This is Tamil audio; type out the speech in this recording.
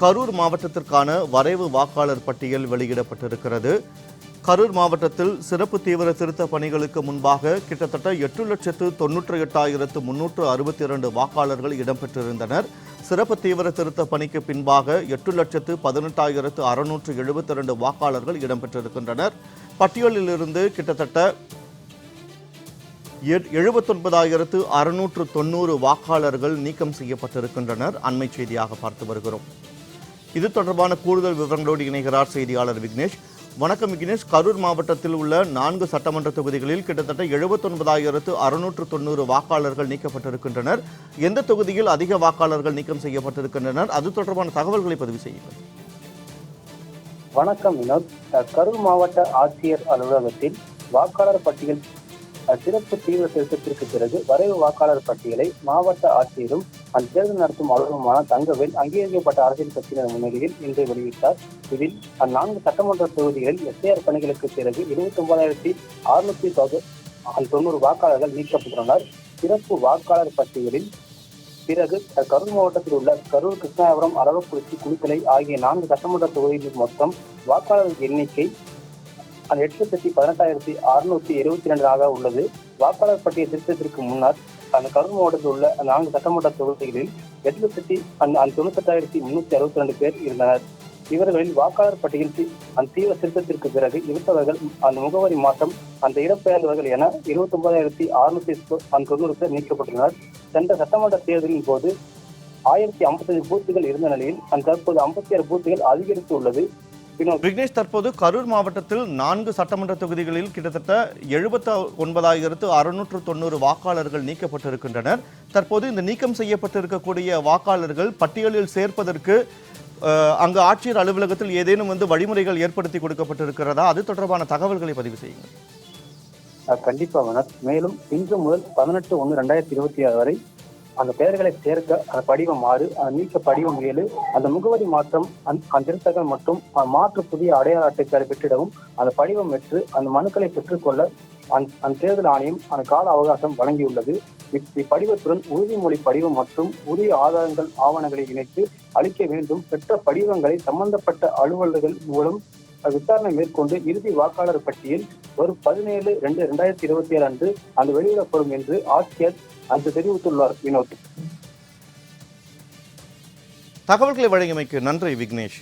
கரூர் மாவட்டத்திற்கான வரைவு வாக்காளர் பட்டியல் வெளியிடப்பட்டிருக்கிறது. கரூர் மாவட்டத்தில் சிறப்பு தீவிர திருத்த பணிகளுக்கு முன்பாக கிட்டத்தட்ட எட்டு லட்சத்து தொன்னூற்றி எட்டாயிரத்து முன்னூற்று அறுபத்தி இரண்டு வாக்காளர்கள் இடம்பெற்றிருந்தனர். சிறப்பு தீவிர திருத்த பணிக்கு பின்பாக எட்டு லட்சத்து பதினெட்டாயிரத்து அறுநூற்று எழுபத்தி இரண்டு வாக்காளர்கள் இடம்பெற்றிருக்கின்றனர். பட்டியலிலிருந்து கிட்டத்தட்ட எழுபத்தொன்பதாயிரத்து அறுநூற்று தொண்ணூறு வாக்காளர்கள் நீக்கம் செய்யப்பட்டிருக்கின்றனர். அண்மை செய்தியாக பார்த்து வருகிறோம். இது தொடர்பான கூடுதல் விவரங்களோடு இணைகிறார் செய்தியாளர் விக்னேஷ். வணக்கம் விக்னேஷ். கரூர் மாவட்டத்தில் உள்ள நான்கு சட்டமன்ற தொகுதிகளில் கிட்டத்தட்ட எழுபத்தொன்பதாயிரத்து அறுநூற்று தொண்ணூறு வாக்காளர்கள் நீக்கப்பட்டிருக்கின்றனர். எந்த தொகுதியில் அதிக வாக்காளர்கள் நீக்கம் செய்யப்பட்டிருக்கின்றனர்? அது தொடர்பான தகவல்களை பதிவு செய்யுங்கள். வணக்கம் வினோத். அஹ் கரூர் மாவட்ட ஆட்சியர் அலுவலகத்தில் வாக்காளர் பட்டியல் சிறப்பு தீவிர திருத்தத்திற்கு பிறகு வரைவு வாக்காளர் பட்டியலை மாவட்ட ஆட்சியரும் அந்த தேர்தல் நடத்தும் அலுவலகமான தங்கவேல் அங்கீகரிக்கப்பட்ட அரசியல் கட்சியினர் முன்னிலையில் இன்று வெளியிட்டார். இதில் அந்நான்கு சட்டமன்ற தொகுதிகளில் எஸ்ஐஆர் பணிகளுக்கு பிறகு இருபத்தி ஒன்பதாயிரத்தி அறுநூத்தி தொண்ணூறு வாக்காளர்கள் நீக்கப்பட்டுள்ளனர். சிறப்பு வாக்காளர் பட்டியலில் பிறகு கரூர் மாவட்டத்தில் உள்ள கரூர் கிருஷ்ணாபுரம் அரவக்குறிச்சி குளித்தலை ஆகிய நான்கு சட்டமன்ற தொகுதிகளில் மொத்தம் வாக்காளர் எண்ணிக்கை அந்த எட்டு லட்சத்தி பதினெட்டாயிரத்தி அறுநூத்தி இருபத்தி ரெண்டாக உள்ளது. வாக்காளர் பட்டியல் திருத்தத்திற்கு முன்னர் அந்த கரூர் மாவட்டத்தில் உள்ள நான்கு சட்டமன்ற தொகுதிகளில் எட்டு லட்சத்தி அந்த தொண்ணூத்தெட்டாயிரத்தி முன்னூத்தி அறுபத்தி ரெண்டு பேர் இருந்தனர். இவர்களில் வாக்காளர் பட்டியல் அந்த தீவிர திருத்தத்திற்கு பிறகு இருப்பவர்கள் அந்த முகவரி மாற்றம் அந்த இடம்பெயர்ந்தவர்கள் என இருபத்தி ஒன்பதாயிரத்தி அறுநூத்தி தொண்ணூறு பேர் நீக்கப்பட்டுள்ளனர். சென்ற சட்டமன்ற தேர்தலின் போது ஆயிரத்தி ஐம்பத்தஞ்சு பூத்துகள் இருந்த நிலையில் அந்த தற்போது ஐம்பத்தி ஆறு பூத்துகள் அதிகரித்து உள்ளது. விக்னேஷ் தற்போது கரூர் மாவட்டத்தில் நான்கு சட்டமன்ற தொகுதிகளில் கிட்டத்தட்ட எழுபத்த ஒன்பதாயிரத்து அறுநூற்று தொண்ணூறு வாக்காளர்கள் நீக்கப்பட்டிருக்கின்றனர். தற்போது இந்த நீக்கம் செய்யப்பட்டிருக்கக்கூடிய வாக்காளர்கள் பட்டியலில் சேர்ப்பதற்கு அங்கு ஆட்சியர் அலுவலகத்தில் ஏதேனும் வந்து வழிமுறைகள் ஏற்படுத்தி கொடுக்கப்பட்டிருக்கிறதா? அது தொடர்பான தகவல்களை பதிவு செய்யுங்கள். அஹ் கண்டிப்பா வினோத் மேலும் இன்று முதல் பதினெட்டு ஒன்று ரெண்டாயிரத்தி இருபத்தி ஆறு வரை அந்த பெயர்களை சேர்க்க அந்த படிவம் ஆறு அந்த நீக்க படிவம் ஏழு அந்த முகவரி மாற்றம் அந்த அந்த திருத்தங்கள் மற்றும் மாற்று புதிய அடையாள அட்டைகளை பெற்றிடவும் அந்த படிவம் பெற்று அந்த மனுக்களை பெற்றுக்கொள்ள அந்த அந்த தேர்தல் ஆணையம் அந்த கால அவகாசம் வழங்கியுள்ளது. இப்படிவத்துடன் உறுதிமொழி படிவம் மற்றும் உரிய ஆதாரங்கள் ஆவணங்களை இணைத்து அளிக்க வேண்டும். பெற்ற படிவங்களை சம்பந்தப்பட்ட அலுவலர்கள் மூலம் விசாரணை மேற்கொண்டு இறுதி வாக்காளர் பட்டியல் வரும் பதினேழு ரெண்டு ரெண்டாயிரத்தி இருபத்தி ஏழு அன்று அது வெளியிடப்படும் என்று ஆட்சியர் அன்று தெரிவித்துள்ளார் வினோத். தகவல்களை வழங்கியமைக்கு நன்றி விக்னேஷ்.